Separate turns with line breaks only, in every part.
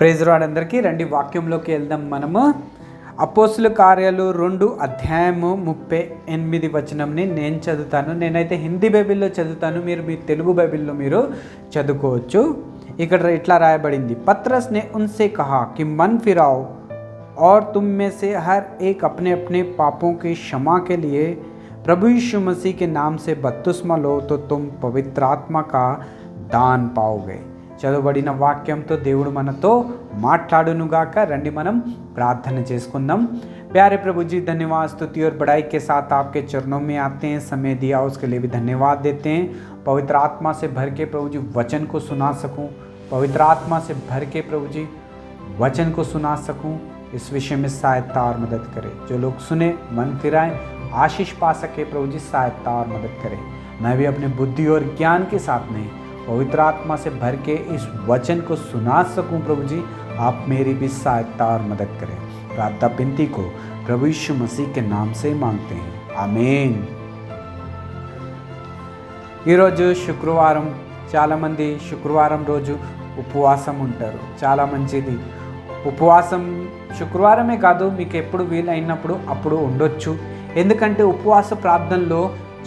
Praise lord అందరికీ రండి వాక్యంలోకి వెళ్దాం మనము అపోసుల కార్యాలు రెండు అధ్యాయము ముప్పై ఎనిమిది వచనంని నేను చదువుతాను నేనైతే హిందీ బైబిల్లో చదువుతాను మీరు మీ తెలుగు బైబిల్లో మీరు చదువుకోవచ్చు ఇక్కడ ఇట్లా రాయబడింది పత్రస్ నే ఉన్సే కహా कि मन फिराओ और तुम में से हर एक अपने अपने पापों की क्षमा के लिए प्रभु यीशु मसीह के नाम से बपतिस्मा लो तो तुम पवित्र आत्मा का దాన్ పావుగే చదవబడిన వాక్యంతో దేవుడు మనతో మాట్లాడునుగాక రండి మనం ప్రార్థన చేసుకుందాం प्यारे प्रभु जी धन्यवाद स्तुति और बड़ाई के साथ आपके चरणों में आते हैं समय दिया उसके लिए भी धन्यवाद देते हैं पवित्र आत्मा से भर के प्रभु जी वचन को सुना सकूं पवित्र आत्मा से भर के प्रभु जी वचन को सुना सकूं इस विषय में सहायता और मदद करे जो लोग सुने मन फिराएं आशीष पा सके प्रभु जी सहायता और मदद करे मैं भी अपने बुद्धि और ज्ञान के साथ नहीं पवित्र आत्मा से भर के इस वचन को सुना सकूं प्रभु जी आप मेरी भी सहायता और मदद करें प्रार्थना बिनती को प्रभु यीशु मसीह के नाम से मांगते हैं आमीन ఈరోజు శుక్రవారం చాలామంది శుక్రవారం రోజు ఉపవాసం ఉంటారు చాలా మంచిది ఉపవాసం శుక్రవారమే కాదు మీకు ఎప్పుడు వీలైనప్పుడు అప్పుడు ఉండొచ్చు ఎందుకంటే ఉపవాస ప్రార్థనలో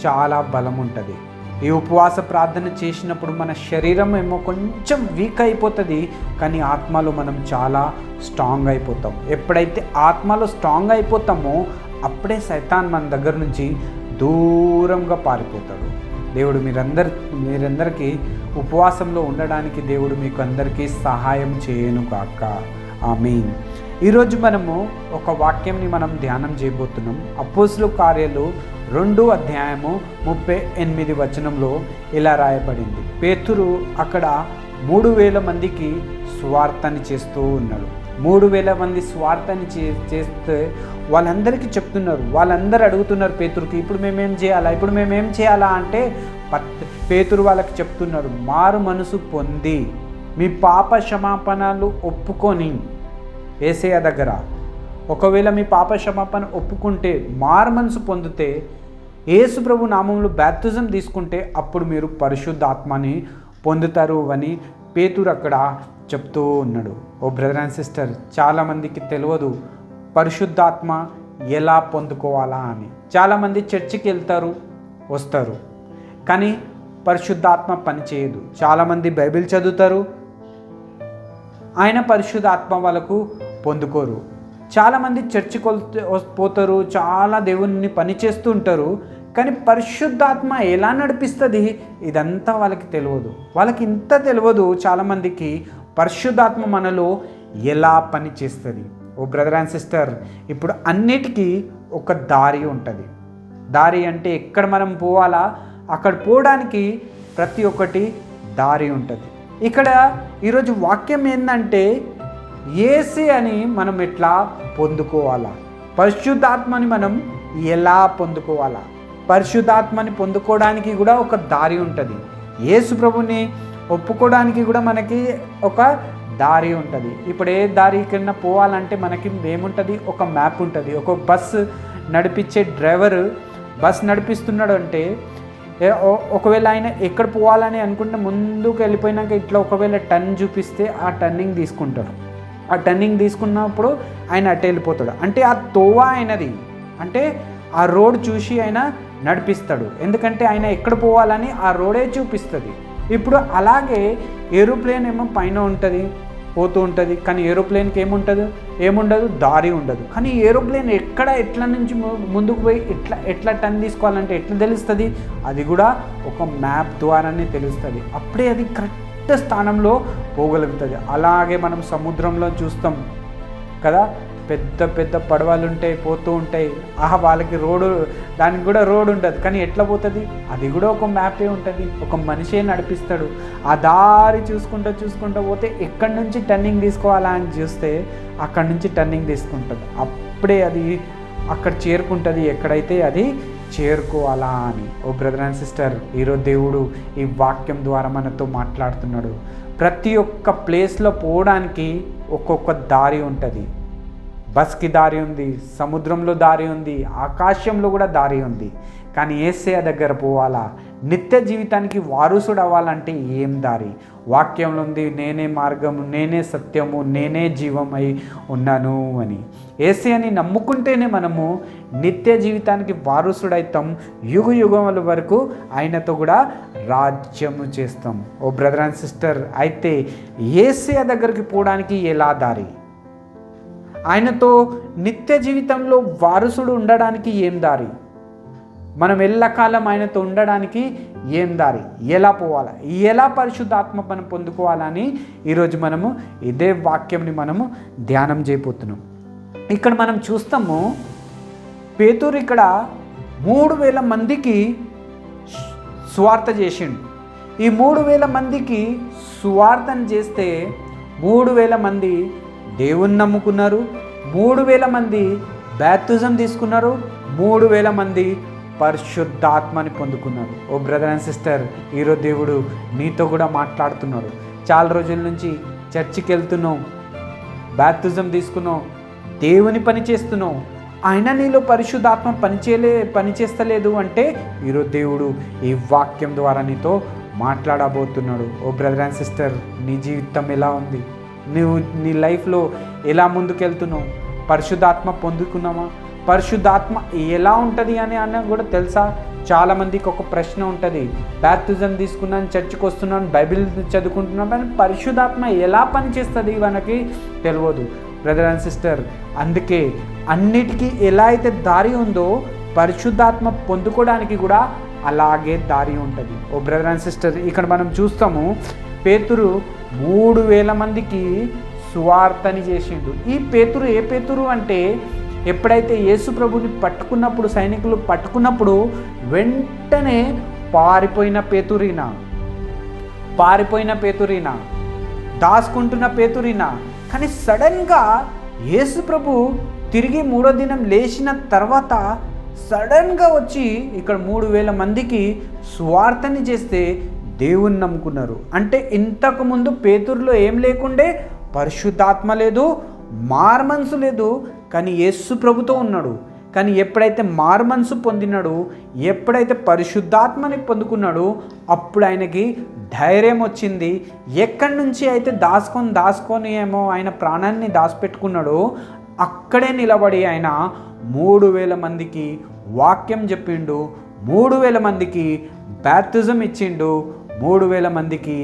చాలా బలం ఉంటుంది ఈ ఉపవాస ప్రార్థన చేసినప్పుడు మన శరీరం ఏమో కొంచెం వీక్ అయిపోతుంది కానీ ఆత్మలో మనం చాలా స్ట్రాంగ్ అయిపోతాం. ఎప్పుడైతే ఆత్మలో స్ట్రాంగ్ అయిపోతామో అప్పుడే సైతాన్ మన దగ్గర నుంచి దూరంగా పారిపోతాడు. దేవుడు మీరందరి మీరందరికీ ఉపవాసంలో ఉండడానికి దేవుడు మీకు అందరికీ సహాయం చేయను కాక మీన్ ఈరోజు మనము ఒక వాక్యంని మనం ధ్యానం చేయబోతున్నాం. అపోసులు కార్యాలు రెండు అధ్యాయము ముప్పై ఎనిమిది వచనంలో ఇలా రాయబడింది. పేతురు అక్కడ మూడు వేల మందికి స్వార్థాన్ని చేస్తూ ఉన్నాడు. మూడు వేల మంది స్వార్థాన్ని చే చేస్తే వాళ్ళందరికీ చెప్తున్నారు. వాళ్ళందరూ అడుగుతున్నారు పేతురుకి ఇప్పుడు మేమేం చేయాలా? ఇప్పుడు మేమేం చేయాలా? అంటే పత్ పేతురు వాళ్ళకి చెప్తున్నారు మారు మనసు పొంది మీ పాప క్షమాపణలు ఒప్పుకొని ఏసయ దగ్గర ఒకవేళ మీ పాప క్షమాపణ ఒప్పుకుంటే మారు మనసు పొందితే యేసు ప్రభు నామంలో బ్యాప్తిజం తీసుకుంటే అప్పుడు మీరు పరిశుద్ధాత్మని పొందుతారు అని పేతురు అక్కడ చెప్తూ ఉన్నాడు. ఓ బ్రదర్ అండ్ సిస్టర్ చాలామందికి తెలియదు పరిశుద్ధాత్మ ఎలా పొందుకోవాలా అని. చాలామంది చర్చికి వెళ్తారు వస్తారు కానీ పరిశుద్ధాత్మ పనిచేయదు చాలామంది బైబిల్ చదువుతారు ఆయన పరిశుద్ధాత్మ వాళ్ళకు పొందుకోరు. చాలామంది చర్చి పోతారు చాలా దేవుని పని చేస్తూ ఉంటారు కానీ పరిశుద్ధాత్మ ఎలా నడిపిస్తుంది? ఇదంతా వాళ్ళకి తెలియదు వాళ్ళకి ఇంత తెలియదు చాలామందికి పరిశుద్ధాత్మ మనలో ఎలా పని చేస్తుంది. ఓ బ్రదర్ అండ్ సిస్టర్ ఇప్పుడు అన్నిటికీ ఒక దారి ఉంటుంది. దారి అంటే ఎక్కడ మనం పోవాలా? అక్కడ పోవడానికి ప్రతి ఒక్కటి దారి ఉంటుంది. ఇక్కడ ఈరోజు వాక్యం ఏంటంటే ఏసే అని మనం ఎట్లా పొందుకోవాలా? పరిశుద్ధాత్మని మనం ఎలా పొందుకోవాలా? పరిశుద్ధాత్మని పొందుకోవడానికి కూడా ఒక దారి ఉంటుంది. యేసు ప్రభుని ఒప్పుకోవడానికి కూడా మనకి ఒక దారి ఉంటుంది. ఇప్పుడు ఏ దారి కింద పోవాలంటే మనకి ఏముంటుంది? ఒక మ్యాప్ ఉంటుంది. ఒక బస్సు నడిపించే డ్రైవర్ బస్ నడిపిస్తున్నాడు అంటే ఒకవేళ ఆయన ఎక్కడ పోవాలని అనుకుంటే ముందుకు వెళ్ళిపోయినాక ఇట్లా ఒకవేళ టర్న్ చూపిస్తే ఆ టర్నింగ్ తీసుకుంటారు. ఆ టర్నింగ్ తీసుకున్నప్పుడు ఆయన అటు వెళ్ళిపోతాడు. అంటే ఆ తోవ ఆయనది. అంటే ఆ రోడ్ చూసి ఆయన నడిపిస్తాడు. ఎందుకంటే ఆయన ఎక్కడ పోవాలని ఆ రోడే చూపిస్తుంది. ఇప్పుడు అలాగే ఏరోప్లేన్ ఏమో పైన ఉంటుంది పోతూ ఉంటుంది. కానీ ఏరోప్లేన్కి ఏముంటుంది? ఏముండదు దారి ఉండదు. కానీ ఏరోప్లేన్ ఎక్కడ ఎట్లా నుంచి ముందుకు పోయి ఎట్లా ఎట్లా టర్న్ తీసుకోవాలంటే ఎట్లా తెలుస్తుంది? అది కూడా ఒక మ్యాప్ ద్వారానే తెలుస్తుంది. అప్పుడే అది కరెక్ట్ స్థానంలో పోగలుగుతుంది. అలాగే మనం సముద్రంలో చూస్తాం కదా పెద్ద పెద్ద పడవలు ఉంటాయి పోతూ ఉంటాయి. ఆహా వాళ్ళకి రోడ్డు దానికి కూడా రోడ్ ఉంటుంది కానీ ఎట్లా పోతుంది? అది కూడా ఒక మ్యాపే ఉంటుంది. ఒక మనిషే నడిపిస్తాడు. ఆ దారి చూసుకుంటూ చూసుకుంటూ పోతే ఎక్కడి నుంచి టర్నింగ్ తీసుకోవాలా అని చూస్తే అక్కడి నుంచి టర్నింగ్ తీసుకుంటుంది. అప్పుడే అది అక్కడ చేరుకుంటుంది. ఎక్కడైతే అది చేరుకోవాలా అని. ఓ బ్రదర్ అండ్ సిస్టర్ ఈరోజు దేవుడు ఈ వాక్యం ద్వారా మనతో మాట్లాడుతున్నాడు. ప్రతి ఒక్క ప్లేస్లో పోవడానికి ఒక్కొక్క దారి ఉంటుంది. బస్కి దారి ఉంది సముద్రంలో దారి ఉంది ఆకాశంలో కూడా దారి ఉంది. కానీ ఏసయ దగ్గర పోవాలా? నిత్య జీవితానికి వారసుడు అవ్వాలంటే ఏం దారి? వాక్యంలో ఉంది నేనే మార్గము నేనే సత్యము నేనే జీవమై ఉన్నాను అని. ఏసయని నమ్ముకుంటేనే మనము నిత్య జీవితానికి వారసుడైతాం. యుగ యుగముల వరకు ఆయనతో కూడా రాజ్యము చేస్తాం. ఓ బ్రదర్ అండ్ సిస్టర్ అయితే ఏసయ దగ్గరికి పోవడానికి ఎలా దారి? ఆయనతో నిత్య జీవితంలో వారసుడు ఉండడానికి ఏం దారి? మనం ఎల్లకాలం ఆయనతో ఉండడానికి ఏం దారి? ఎలా పోవాలా? ఎలా పరిశుద్ధాత్మ మనం పొందుకోవాలని ఈరోజు మనము ఇదే వాక్యంని మనము ధ్యానం చేయబోతున్నాం. ఇక్కడ మనం చూస్తాము పేతూరు ఇక్కడ మూడు వేల మందికి స్వార్థ చేసిండు. ఈ మూడు వేల మందికి సువార్తను చేస్తే మూడు వేల మంది దేవుణ్ణి నమ్ముకున్నారు మూడు వేల మంది బ్యాప్తిజం తీసుకున్నారు మూడు వేల మంది పరిశుద్ధాత్మని పొందుకున్నాడు. ఓ బ్రదర్ అండ్ సిస్టర్ ఈరోజు దేవుడు నీతో కూడా మాట్లాడుతున్నాడు. చాలా రోజుల నుంచి చర్చికి వెళ్తున్నావు బ్యాప్తిజం తీసుకున్నావు దేవుని పని చేస్తున్నావు. ఆయన నీలో పరిశుద్ధాత్మ పనిచేయలే పనిచేస్తలేదు అంటే ఈరోజు దేవుడు ఈ వాక్యం ద్వారా నీతో మాట్లాడబోతున్నాడు. ఓ బ్రదర్ అండ్ సిస్టర్ నీ జీవితం ఎలా ఉంది? నువ్వు నీ లైఫ్లో ఎలా ముందుకెళ్తున్నావు? పరిశుద్ధాత్మ పొందుకున్నామా పరిశుద్ధాత్మ ఎలా ఉంటుంది అని అన్న కూడా తెలుసా? చాలామందికి ఒక ప్రశ్న ఉంటుంది. బ్యాప్తిజం తీసుకున్నాను చర్చికి వస్తున్నాను బైబిల్ చదువుకుంటున్నాను కానీ పరిశుద్ధాత్మ ఎలా పనిచేస్తుంది మనకి తెలియదు. బ్రదర్ అండ్ సిస్టర్ అందుకే అన్నిటికీ ఎలా అయితే దారి ఉందో పరిశుద్ధాత్మ పొందుకోవడానికి కూడా అలాగే దారి ఉంటుంది. ఓ బ్రదర్ అండ్ సిస్టర్ ఇక్కడ మనం చూస్తాము పేతురు మూడు వేల మందికి సువార్తని చేసిండు. ఈ పేతురు ఏ పేతురు అంటే ఎప్పుడైతే యేసు ప్రభుని పట్టుకున్నప్పుడు సైనికులు పట్టుకున్నప్పుడు వెంటనే పారిపోయిన పేతురీనా? పారిపోయిన పేతురీనా? దాచుకుంటున్న పేతురీనా? కానీ సడన్గా యేసు ప్రభు తిరిగి మూడో దినం లేచిన తర్వాత సడన్గా వచ్చి ఇక్కడ మూడు వేల మందికి స్వార్థని చేస్తే దేవుని నమ్ముకున్నారు. అంటే ఇంతకుముందు పేతురులో ఏం లేకుండే పరిశుద్ధాత్మ లేదు మార్మన్సు లేదు కానీ యేసు ప్రభుతో ఉన్నాడు. కానీ ఎప్పుడైతే మార్మన్సు పొందినాడు ఎప్పుడైతే పరిశుద్ధాత్మని పొందుకున్నాడు అప్పుడు ఆయనకి ధైర్యం వచ్చింది. ఎక్కడి నుంచి అయితే దాచుకొని దాచుకొని ఏమో ఆయన ప్రాణాన్ని దాచిపెట్టుకున్నాడో అక్కడే నిలబడి ఆయన మూడు వేల మందికి వాక్యం చెప్పిండు మూడు వేల మందికి బ్యాప్తిజం ఇచ్చిండు మూడు వేల మందికి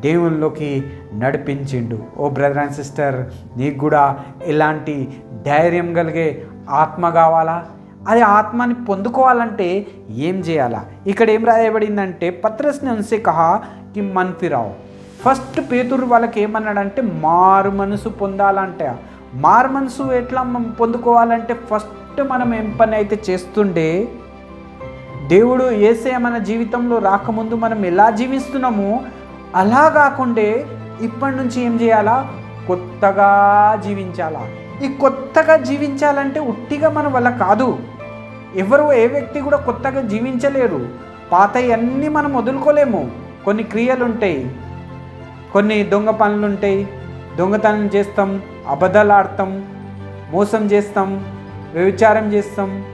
దేవునిలోకి నడిపించిండు. ఓ బ్రదర్ అండ్ సిస్టర్ నీకు కూడా ఇలాంటి ధైర్యం కలిగే ఆత్మ కావాలా? అది ఆత్మని పొందుకోవాలంటే ఏం చేయాలా? ఇక్కడ ఏం రాయబడిందంటే పత్రస్ని ఉంసే కహా కి మన్ఫిరావు ఫస్ట్ పేతురు వాళ్ళకి ఏమన్నాడంటే మారు మనసు పొందాలంటే. మారు మనసు ఎట్లా పొందుకోవాలంటే ఫస్ట్ మనం ఏం పని అయితే చేస్తుండే దేవుడు ఏసే మన జీవితంలో రాకముందు మనం ఎలా జీవిస్తున్నామో అలా కాకుండే ఇప్పటి నుంచి ఏం చేయాలా? కొత్తగా జీవించాలా? ఈ కొత్తగా జీవించాలంటే ఉట్టిగా మన వల్ల కాదు. ఎవరు ఏ వ్యక్తి కూడా కొత్తగా జీవించలేరు. పాత అన్నీ మనం వదులుకోలేము. కొన్ని క్రియలు ఉంటాయి కొన్ని దొంగ పనులు ఉంటాయి దొంగతనం చేస్తాం అబద్ధాలు ఆడతాం మోసం చేస్తాం వ్యభిచారం చేస్తాం.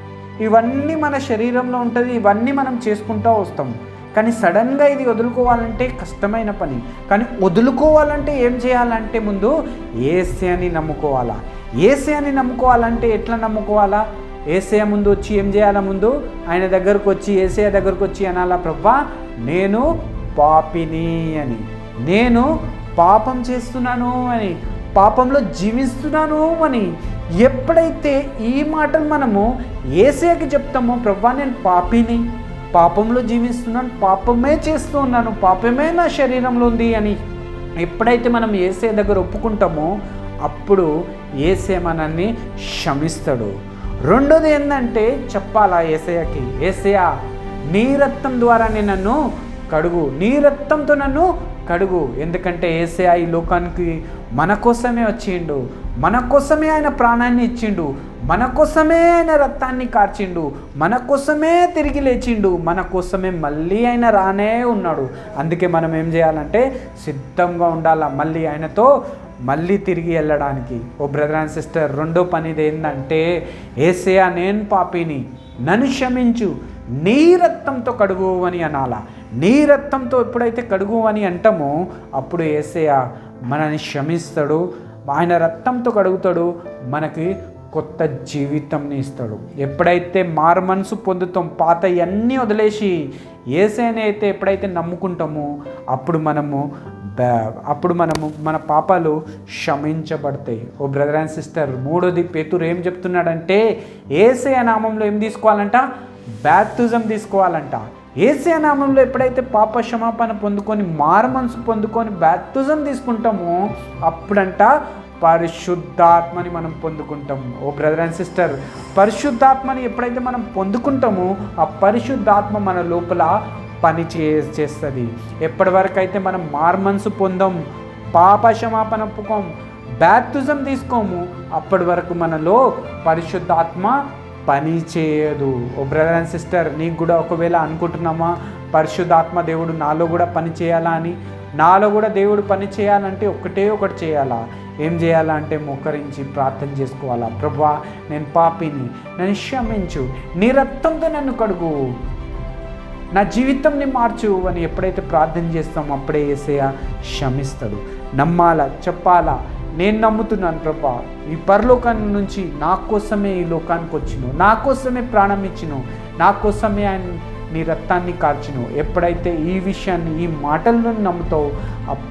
ఇవన్నీ మన శరీరంలో ఉంటుంది. ఇవన్నీ మనం చేసుకుంటూ వస్తాం. కానీ సడన్గా ఇది వదులుకోవాలంటే కష్టమైన పని. కానీ వదులుకోవాలంటే ఏం చేయాలంటే ముందు ఏసే అని నమ్ముకోవాలా. ఏసే అని నమ్ముకోవాలంటే ఎట్లా నమ్ముకోవాలా? ఏసయ ముందు వచ్చి ఏం చేయాలా ముందు? ఆయన దగ్గరకు వచ్చి ఏసయ దగ్గరకు వచ్చి అనాలా ప్రభా నేను పాపిని అని. నేను పాపం చేస్తున్నాను అని. పాపంలో జీవిస్తున్నాను అని. ఎప్పుడైతే ఈ మాటలు మనము ఏసయకి చెప్తామో ప్రభా నేను పాపిని పాపంలో జీవిస్తున్నాను పాపమే చేస్తూ ఉన్నాను పాపమే నా శరీరంలో ఉంది అని ఎప్పుడైతే మనం ఏసే దగ్గర ఒప్పుకుంటామో అప్పుడు ఏసే మనల్ని క్షమిస్తాడు. రెండోది ఏంటంటే చెప్పాలా ఏసయ్యకి ఏసయ్య నీ రక్తం ద్వారానే నన్ను కడుగు నీ రక్తంతో నన్ను కడుగు. ఎందుకంటే ఏసే ఈ లోకానికి మన కోసమే వచ్చిండు మన కోసమే ఆయన ప్రాణాన్ని ఇచ్చిండు. మన కోసమే ఆయన రక్తాన్ని కార్చిండు మన కోసమే తిరిగి లేచిండు మన కోసమే మళ్ళీ ఆయన రానే ఉన్నాడు. అందుకే మనం ఏం చేయాలంటే సిద్ధంగా ఉండాలా మళ్ళీ ఆయనతో మళ్ళీ తిరిగి వెళ్ళడానికి. ఓ బ్రదర్ అండ్ సిస్టర్ రెండో పనిది ఏంటంటే ఏసయా నేను పాపిని నన్ను క్షమించు నీ రక్తంతో కడుగు అని అనాల. నీ రక్తంతో ఎప్పుడైతే కడుగు అని అంటామో అప్పుడు ఏసయా మనని క్షమిస్తాడు ఆయన రక్తంతో కడుగుతాడు మనకి కొత్త జీవితంని ఇస్తాడు. ఎప్పుడైతే మారు మనసు పొందుతాం పాత అన్నీ వదిలేసి ఏసైని అయితే ఎప్పుడైతే నమ్ముకుంటామో అప్పుడు మనము అప్పుడు మనము మన పాపాలు క్షమించబడతాయి. ఓ బ్రదర్ అండ్ సిస్టర్ మూడోది పేతురు ఏం చెప్తున్నాడంటే ఏసే నామంలో ఏం తీసుకోవాలంట? బ్యాప్తిజం తీసుకోవాలంట. ఏసే నామంలో ఎప్పుడైతే పాప క్షమాపణ పొందుకొని మారు మనసు పొందుకొని బ్యాప్తిజం తీసుకుంటామో అప్పుడంట పరిశుద్ధాత్మని మనం పొందుకుంటాము. ఓ బ్రదర్ అండ్ సిస్టర్ పరిశుద్ధాత్మని ఎప్పుడైతే మనం పొందుకుంటామో ఆ పరిశుద్ధాత్మ మన లోపల పని చే చేస్తుంది. ఎప్పటి వరకు అయితే మనం మార్మన్సు పొందాం పాపక్షమాపణ పొందాం బ్యాప్తిజం తీసుకోము అప్పటి వరకు మనలో పరిశుద్ధాత్మ పని చేయదు. ఓ బ్రదర్ అండ్ సిస్టర్ నీకు కూడా ఒకవేళ అనుకుంటున్నామా పరిశుద్ధాత్మ దేవుడు నాలో కూడా పని చేయాలా అని? నాలో కూడా దేవుడు పని చేయాలంటే ఒకటే ఒకటి చేయాలా? ఏం చేయాలా అంటే మోకరించి ప్రార్థన చేసుకోవాలా? ప్రభా నేను పాపిని నన్ను క్షమించు నీ రక్తంతో నన్ను కడుగు. నా జీవితంని మార్చు అని ఎప్పుడైతే ప్రార్థన చేస్తామో అప్పుడే ఏసయ్య క్షమిస్తాడు. నమ్మాలా? చెప్పాలా? నేను నమ్ముతున్నాను ప్రభా. ఈ పరలోకాన్ని నుంచి నా కోసమే ఈ లోకానికి వచ్చిను నా కోసమే ప్రాణం ఇచ్చిను నా కోసమే ఆయన నీ రక్తాన్ని కార్చును ఎప్పుడైతే ఈ విషయాన్ని ఈ మాటలను నమ్ముతావు అప్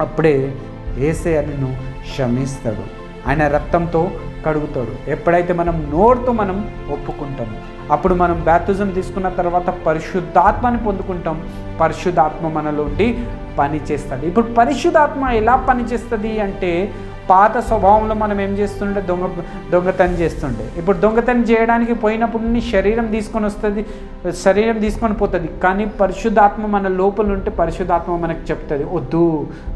అప్పుడే ఏసే నిన్ను క్షమిస్తాడు. ఆయన రక్తంతో కడుగుతాడు. ఎప్పుడైతే మనం నోరుతో మనం ఒప్పుకుంటాము అప్పుడు మనం బ్యాప్తిజం తీసుకున్న తర్వాత పరిశుద్ధాత్మని పొందుకుంటాం. పరిశుద్ధాత్మ మనలోండి పని చేస్తుంది ఇప్పుడు పరిశుద్ధాత్మ ఎలా పనిచేస్తుంది అంటే పాత స్వభావంలో మనం ఏం చేస్తుండే దొంగ దొంగతనం చేస్తుండే ఇప్పుడు దొంగతనం చేయడానికి పోయినప్పుడు నీ శరీరం తీసుకొని వస్తుంది శరీరం తీసుకొని పోతుంది. కానీ పరిశుద్ధాత్మ మన లోపల ఉంటే పరిశుద్ధాత్మ మనకు చెప్తుంది వద్దు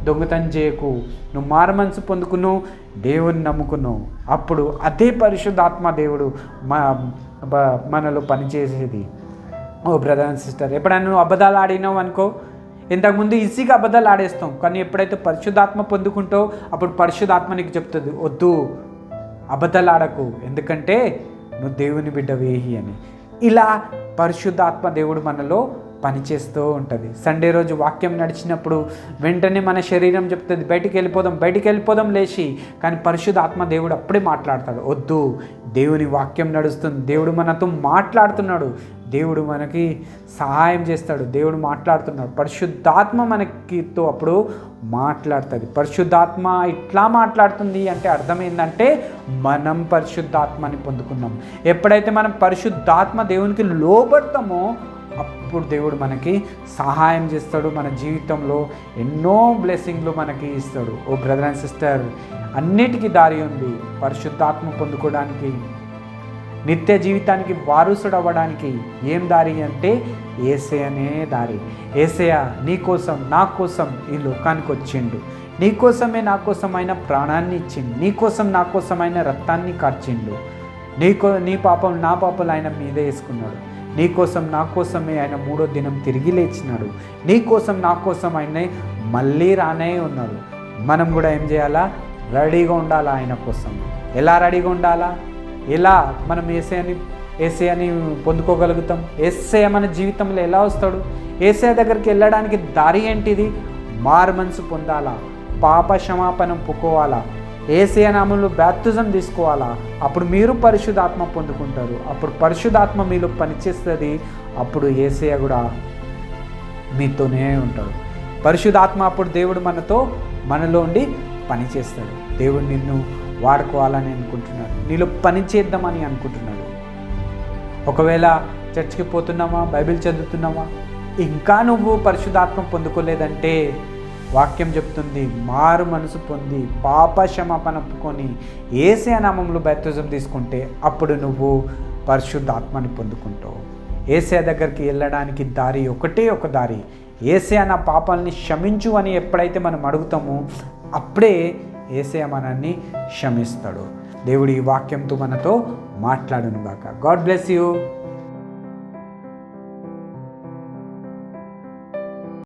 దొంగతనం చేయకు. నువ్వు మారమనసు పొందుకున్నావు దేవుని నమ్ముకున్నావు. అప్పుడు అదే పరిశుద్ధాత్మ దేవుడు మా మనలో పనిచేసేది. ఓ బ్రదర్ అండ్ సిస్టర్ ఎప్పుడైనా నువ్వు అబద్ధాలు ఆడినావు అనుకో ఇంతకుముందు ఈజీగా అబద్ధాలు ఆడేస్తాం కానీ ఎప్పుడైతే పరిశుద్ధాత్మ పొందుకుంటావు అప్పుడు పరిశుద్ధాత్మ నీకు చెప్తుంది వద్దు అబద్ధాలు ఆడకు ఎందుకంటే నువ్వు దేవుని బిడ్డ వేహి అని. ఇలా పరిశుద్ధాత్మ దేవుడు మనలో పనిచేస్తూ ఉంటుంది. సండే రోజు వాక్యం నడిచినప్పుడు వెంటనే మన శరీరం చెప్తుంది బయటికి వెళ్ళిపోదాం బయటికి వెళ్ళిపోదాం లేచి. కానీ పరిశుద్ధాత్మ దేవుడు అప్పుడే మాట్లాడతాడు వద్దు దేవుని వాక్యం నడుస్తుంది దేవుడు మనతో మాట్లాడుతున్నాడు దేవుడు మనకి సహాయం చేస్తాడు. దేవుడు మాట్లాడుతున్నాడు. పరిశుద్ధాత్మ మనకితో అప్పుడు మాట్లాడుతుంది. పరిశుద్ధాత్మ ఇట్లా మాట్లాడుతుంది అంటే అర్థం ఏంటంటే మనం పరిశుద్ధాత్మని పొందుకున్నాం. ఎప్పుడైతే మనం పరిశుద్ధాత్మ దేవునికి లోబడతామో అప్పుడు దేవుడు మనకి సహాయం చేస్తాడు. మన జీవితంలో ఎన్నో బ్లెస్సింగ్లు మనకి ఇస్తాడు. ఓ బ్రదర్ అండ్ సిస్టర్ అన్నిటికీ దారి ఉంది. పరిశుద్ధాత్మ పొందుకోవడానికి నిత్య జీవితానికి వారసుడు అవ్వడానికి ఏం దారి అంటే ఏసయనే దారి. ఏసయ నీ కోసం నా కోసం ఈ లోకానికి వచ్చిండు. నీ కోసమే నా కోసమైన ప్రాణాన్ని ఇచ్చిండు. నీ కోసం నా కోసమైన రక్తాన్ని కార్చిండు. నీకో నీ పాపం నా పాపలు ఆయన మీదే వేసుకున్నాడు. నీ కోసం నా కోసమే ఆయన మూడో దినం తిరిగి లేచినాడు. నీ కోసం నా కోసం ఆయన మళ్ళీ రానే ఉన్నాడు. మనం కూడా ఏం చేయాలా? రెడీగా ఉండాలా ఆయన కోసం? ఎలా రెడీగా ఉండాలా? ఎలా మనం ఏసఐని ఏసఐని పొందుకోగలుగుతాం? ఏసఐ మన జీవితంలో ఎలా వస్తాడు? ఏసఐ దగ్గరికి వెళ్ళడానికి దారి ఏంటిది? మారు మనసు పొందాలా? పాప క్షమాపణం పుక్కోవాలా ఏసయ నామంలో బ్యాప్తిజం తీసుకోవాలా? అప్పుడు మీరు పరిశుధాత్మ పొందుకుంటారు. అప్పుడు పరిశుధాత్మ మీలో పనిచేస్తుంది. అప్పుడు ఏసయ కూడా మీతోనే ఉంటాడు. పరిశుధాత్మ అప్పుడు దేవుడు మనతో మనలో ఉండి పనిచేస్తాడు. దేవుడు నిన్ను వాడుకోవాలని అనుకుంటున్నాడు. నీలో పని చేద్దామని అనుకుంటున్నాడు. ఒకవేళ చర్చికి పోతున్నామా? బైబిల్ చదువుతున్నామా? ఇంకా నువ్వు పరిశుధాత్మ పొందుకోలేదంటే వాక్యం చెప్తుంది మారు మనసు పొంది పాప క్షమాపణ ఒప్పుకొని ఏసే నామంలో బ్యాప్తిజం తీసుకుంటే అప్పుడు నువ్వు పరిశుద్ధాత్మని పొందుకుంటావు. ఏసే దగ్గరికి వెళ్ళడానికి దారి ఒకటే ఒక దారి. ఏసే నా పాపాలని క్షమించు అని ఎప్పుడైతే మనం అడుగుతామో అప్పుడే ఏసే మనల్ని క్షమిస్తాడు. దేవుడి ఈ వాక్యంతో మనతో మాట్లాడును గాక గాడ్ బ్లెస్ యూ.